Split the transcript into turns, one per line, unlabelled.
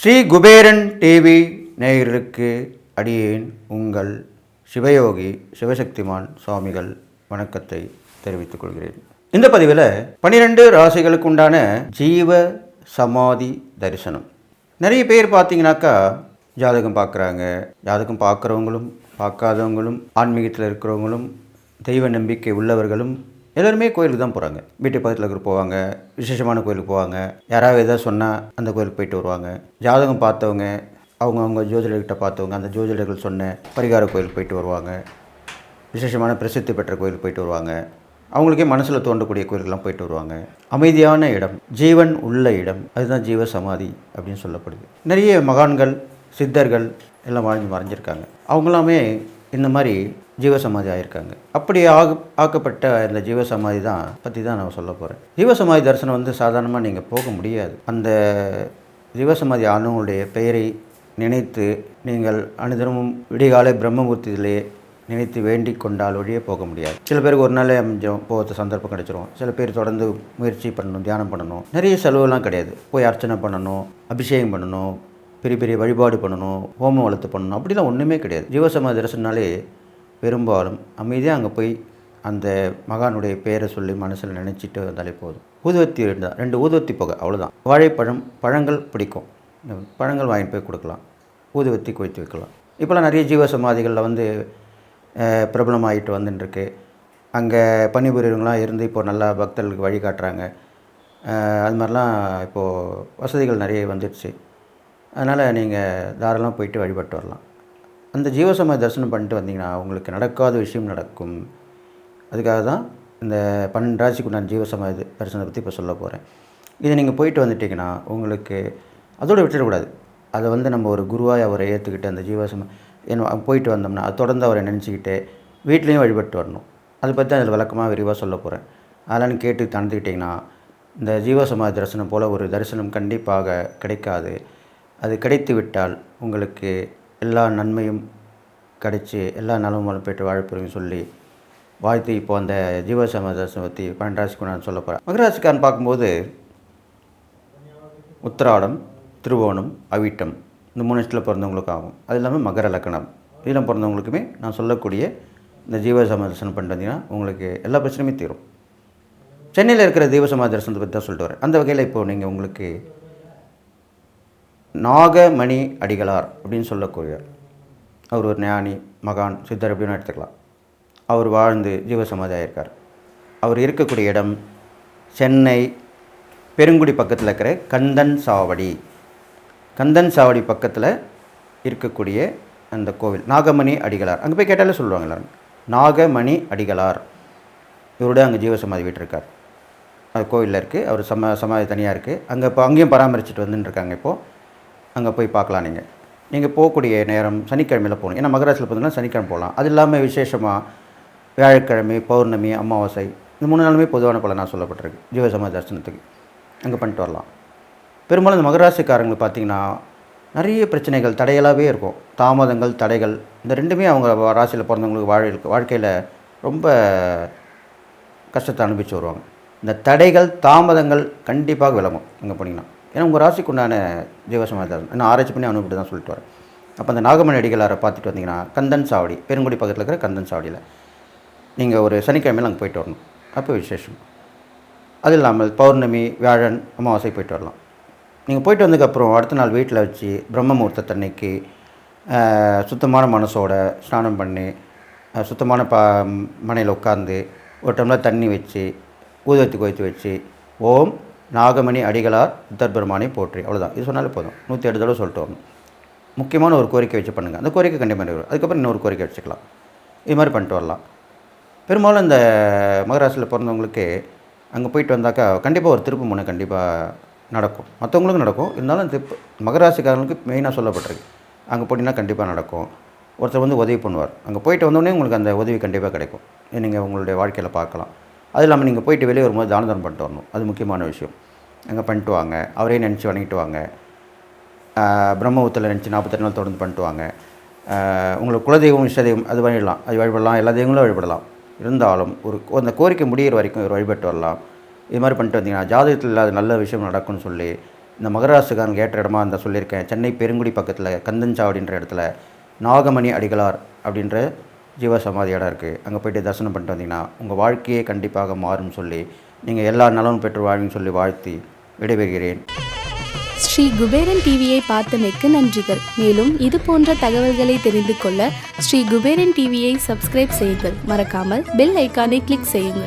Sri Kuberan TV நேயர்களுக்கு அடியேன் உங்கள் சிவயோகி சிவசக்திமான் சுவாமிகள் வணக்கத்தை தெரிவித்துக் கொள்கிறேன். இந்த பதிவில் பனிரெண்டு ராசிகளுக்கு உண்டான ஜீவ சமாதி தரிசனம். நிறைய பேர் பார்த்தீங்கன்னாக்கா ஜாதகம் பார்க்குறாங்க ஜாதகம் பார்க்குறவங்களும் பார்க்காதவங்களும் ஆன்மீகத்தில் இருக்கிறவங்களும் தெய்வ நம்பிக்கை உள்ளவர்களும் எல்லாருமே கோயிலுக்கு தான் போகிறாங்க. வீட்டு பக்கத்தில் இருக்கிற போவாங்க விசேஷமான கோயிலுக்கு போவாங்க. யாராவது எதாவது சொன்னால் அந்த கோயிலுக்கு போயிட்டு வருவாங்க. ஜாதகம் பார்த்தவங்க அவங்கவுங்க ஜோதிடர்கிட்ட பார்த்தவங்க அந்த ஜோதிடர்கள் சொன்ன பரிகார கோயிலுக்கு போயிட்டு வருவாங்க. விசேஷமான பிரசித்தி பெற்ற கோயிலுக்கு போயிட்டு வருவாங்க. அவங்களுக்கே மனசில் தோன்றக்கூடிய கோயிலுக்கெல்லாம் போயிட்டு வருவாங்க. அமைதியான இடம் ஜீவன் உள்ள இடம் அதுதான் ஜீவ சமாதி அப்படின்னு சொல்லப்படுது. நிறைய மகான்கள் சித்தர்கள் எல்லாம் வாழ்ந்து மறைஞ்சிருக்காங்க. அவங்களாமே இந்த மாதிரி ஜீவசமாதி ஆகியிருக்காங்க அப்படி ஆக ஆக்கப்பட்ட இந்த ஜீவசமாதி தான் பற்றி தான் நான் சொல்ல போகிறேன் ஜீவசமாதி தரிசனம் வந்து சாதாரணமாக நீங்கள் போக முடியாது. அந்த ஜீவசமாதி ஆனவங்களுடைய பெயரை நினைத்து நீங்கள் அனுதினமும் விடிகாலை பிரம்மமூர்த்தியிலே நினைத்து வேண்டி கொண்டால் வழியே போக முடியாது. சில பேருக்கு ஒரு நாளே அமைஞ்சோம் போகிற சந்தர்ப்பம் கிடைச்சிரும். சில பேர் தொடர்ந்து முயற்சி பண்ணணும் தியானம் பண்ணணும். நிறைய செலவுலாம் கிடையாது. போய் அர்ச்சனை பண்ணணும் அபிஷேகம் பண்ணணும் பெரிய பெரிய வழிபாடு பண்ணணும் ஹோமம் வளர்த்து பண்ணணும். அப்படிலாம் ஒன்றுமே கிடையாது. ஜீவசமாதி தரிசனாலே பெரும்பாலும் அமைதியாக அங்கே போய் அந்த மகானுடைய பேரை சொல்லி மனசில் நினச்சிட்டு வந்தாலே போதும். ஊதுவத்தி இருந்தால் ரெண்டு ஊதுவத்தி புகை அவ்வளோதான் வாழைப்பழம் பழங்கள் பிடிக்கும். பழங்கள் வாங்கிட்டு போய் கொடுக்கலாம். ஊதுவத்தி குவித்து வைக்கலாம். இப்போலாம் நிறைய ஜீவசமாதிகளில் வந்து பிரபலமாகிட்டு வந்துட்டுருக்கு. அங்கே பணிபுரியவங்களாம் இருந்து இப்போது நல்லா பக்தர்களுக்கு வழிகாட்டுறாங்க அது மாதிரிலாம் இப்போது வசதிகள் நிறைய வந்துடுச்சு. அதனால் நீங்கள் தாராளமாக போயிட்டு வழிபட்டு வரலாம். அந்த ஜீவசமய தரிசனம் பண்ணிட்டு வந்தீங்கன்னா உங்களுக்கு நடக்காத விஷயம் நடக்கும். அதுக்காக தான் இந்த பன்னெண்டு ராசிக்கு நான் ஜீவசமய தரிசனத்தை பற்றி இப்போ சொல்ல போகிறேன் இதை நீங்கள் போயிட்டு வந்துட்டீங்கன்னா உங்களுக்கு அதோடு விட்டுடக்கூடாது அதை வந்து நம்ம ஒரு குருவாய் அவரை ஏற்றுக்கிட்டு அந்த ஜீவசம என்ன போயிட்டு வந்தோம்னா அது தொடர்ந்து அவரை நினச்சிக்கிட்டு வீட்லேயும் வழிபட்டு வரணும். அதை பற்றி அதில் விளக்கமாக விரிவாக சொல்ல போகிறேன் அதெல்லாம் கேட்டு தந்துக்கிட்டிங்கன்னா இந்த ஜீவசமாதி தரிசனம் போல் ஒரு தரிசனம் கண்டிப்பாக கிடைக்காது. அது கிடைத்து விட்டால் உங்களுக்கு எல்லா நன்மையும் கிடச்சி எல்லா நலமும் பெற்று வாழப்போறீங்கன்னு சொல்லி வாழ்த்து இப்போ அந்த ஜீவசமதாசம் பற்றி பன்னெண்டு ராசிக்கு நான் சொல்ல போகிறேன் மகராசிக்காரன் பார்க்கும்போது உத்திராடம் திருவோணம் அவிட்டம் இந்த மூணு இடத்துல பிறந்தவங்களுக்கு ஆகும் அது இல்லாமல் மகர லக்கணம் இதில் பிறந்தவங்களுக்குமே நான் சொல்லக்கூடிய இந்த ஜீவ சமாதர்சனம் பண்ணிட்டு வந்தீங்கன்னா உங்களுக்கு எல்லா பிரச்சனையுமே தீரும். சென்னையில் இருக்கிற ஜீவ சமாதர்சனத்தை பற்றி தான் சொல்லிட்டு வரேன். அந்த வகையில் இப்போது நீங்கள் உங்களுக்கு நாகமணி அடிகளார் அப்படின்னு சொல்லக்கூடிய அவர் ஒரு ஞானி மகான் சித்தர் அப்படின்னு எடுத்துக்கலாம். அவர் வாழ்ந்து ஜீவசமாதியாக இருக்கார். அவர் இருக்கக்கூடிய இடம் சென்னை பெருங்குடி பக்கத்தில் இருக்கிற கந்தன் சாவடி. கந்தன் சாவடி பக்கத்தில் இருக்கக்கூடிய அந்த கோவில் நாகமணி அடிகளார். அங்கே போய் கேட்டாலே சொல்லுவாங்க எல்லாரும். நாகமணி அடிகளார். இவரோட அங்கே ஜீவசமாதி வீட்டிருக்கார். அது கோவிலில் இருக்குது அவர் சம சமாதி தனியாக இருக்குது அங்கே இப்போ அங்கேயும் பராமரிச்சுட்டு வந்துட்டு இருக்காங்க இப்போது அங்கே போய் பார்க்கலாம் நீங்கள். நீங்கள் போகக்கூடிய நேரம் சனிக்கிழமையில் போகணும். ஏன்னா மகராசியில் பார்த்தீங்கன்னா சனிக்கிழமை போகலாம். அது இல்லாமல் விசேஷமாக வியாழக்கிழமை பௌர்ணமி அமாவாசை இந்த மூணு நாளுமே பொதுவான பலனாக நான் சொல்லப்பட்டிருக்கு. ஜீவசம தரிசனத்துக்கு. அங்கே பண்ணிட்டு வரலாம். பெரும்பாலும் இந்த மகராசிக்காரங்களுக்கு பார்த்தீங்கன்னா நிறைய பிரச்சனைகள் தடைகளாகவே இருக்கும். தாமதங்கள் தடைகள் இந்த ரெண்டுமே அவங்க ராசியில் பிறந்தவங்களுக்கு வாழ்க்கை வாழ்க்கையில் ரொம்ப கஷ்டத்தை அனுபவிச்சு வருவாங்க. இந்த தடைகள் தாமதங்கள் கண்டிப்பாக விளங்கும் அங்கே போனீங்கன்னா. ஏன்னா உங்கள் ராசிக்கு உண்டான ஜீவசமாதி நான் ஆராய்ச்சி பண்ணி அனுப்பிட்டு தான் சொல்லிட்டு வரேன் அப்போ அந்த நாகமணி அடிகளாரை பார்த்துட்டு வந்தீங்கன்னா கந்தன் சாவடி பெருங்குடி பக்கத்தில் இருக்கிற கந்தன் சாவடியில். நீங்கள் ஒரு சனிக்கிழமையில் அங்கே போயிட்டு வரணும். அப்போ விசேஷம். அது இல்லாமல் பௌர்ணமி வியாழன் அமாவாசை போயிட்டு வரலாம். நீங்கள் போயிட்டு வந்ததுக்கப்புறம் அடுத்த நாள் வீட்டில் வச்சு பிரம்ம முகூர்த்தத்தன்னைக்கு சுத்தமான மனசோட ஸ்நானம் பண்ணி சுத்தமான ப மனையில் உட்காந்து ஒரு டம்ளர் தண்ணி வச்சு ஊதுவத்தி கோய்த்து வச்சு ஓம் நாகமணி அடிகளார் புத்தர் போற்றி. அவ்வளோதான் இது சொன்னாலே போதும். நூற்றி எட்டு தடவை சொல்லிட்டு வரணும். முக்கியமான ஒரு கோரிக்கை வச்சு பண்ணுங்கள் அந்த கோரிக்கை கண்டிப்பாக நிறைவேறும். அதுக்கப்புறம் இன்னொரு கோரிக்கை வச்சுக்கலாம். இது மாதிரி பண்ணிட்டு வரலாம். பெரும்பாலும் இந்த மகராசியில் பிறந்தவங்களுக்கு அங்கே போயிட்டு வந்தாக்கா கண்டிப்பாக ஒரு திருப்பு முனை கண்டிப்பாக நடக்கும். மற்றவங்களுக்கும் நடக்கும். இருந்தாலும் திருப்பு மகராசிக்காரங்களுக்கு மெயினாக சொல்லப்பட்டிருக்கு. அங்கே போட்டிங்கன்னா கண்டிப்பாக நடக்கும். ஒருத்தர் வந்து உதவி பண்ணுவார். அங்கே போயிட்டு வந்தோடனே உங்களுக்கு அந்த உதவி கண்டிப்பாக கிடைக்கும். நீங்கள் உங்களுடைய வாழ்க்கையில் பார்க்கலாம். அது இல்லாமல் நீங்கள் போயிட்டு வெளியே வரும்போது தான பண்ணிட்டு வரணும். அது முக்கியமான விஷயம். அங்கே பண்ணிட்டு வாங்க. அவரே நினச்சி வணங்கிட்டு வாங்க. பிரம்மபுத்தில் நினச்சி நாற்பத்தெட்டு நாள் தொடர்ந்து பண்ணிட்டு வாங்க. உங்களுக்கு குலதெய்வம் இஷ்டதெய்வம் அது பண்ணிடலாம். அது வழிபடலாம். எல்லா தெய்வங்களும் வழிபடலாம். இருந்தாலும் ஒரு அந்த கோரிக்கை முடியிற வரைக்கும் ஒரு வழிபட்டு வரலாம். இது மாதிரி பண்ணிட்டு வந்தீங்கன்னா ஜாதகத்தில் இல்லாத நல்ல விஷயம் நடக்கும்னு சொல்லி இந்த மகராசுகாரன் கேட்ட இடமா அந்த சொல்லியிருக்கேன். சென்னை பெருங்குடி பக்கத்தில் கந்தஞ்சாவடின்ற இடத்துல நாகமணி அடிகளார் அப்படின்ற ஜீவசமாதி இடம் இருக்குது அங்கே போயிட்டு தரிசனம் பண்ணிட்டு வந்தீங்கன்னா உங்கள் வாழ்க்கையே கண்டிப்பாக மாறும் சொல்லி நீங்கள் எல்லா நலனும் பெற்று வாழ்வின்னு சொல்லி வாழ்த்தி விடைபெறுகிறேன்.
ஸ்ரீ குபேரன் டிவியை பார்த்தமைக்கு நன்றிகள். மேலும் இது போன்ற தகவல்களை தெரிந்து கொள்ள ஸ்ரீ குபேரன் டிவியை சப்ஸ்கிரைப் செய்யுங்கள். மறக்காமல் பெல் ஐக்கானை கிளிக் செய்யுங்கள்.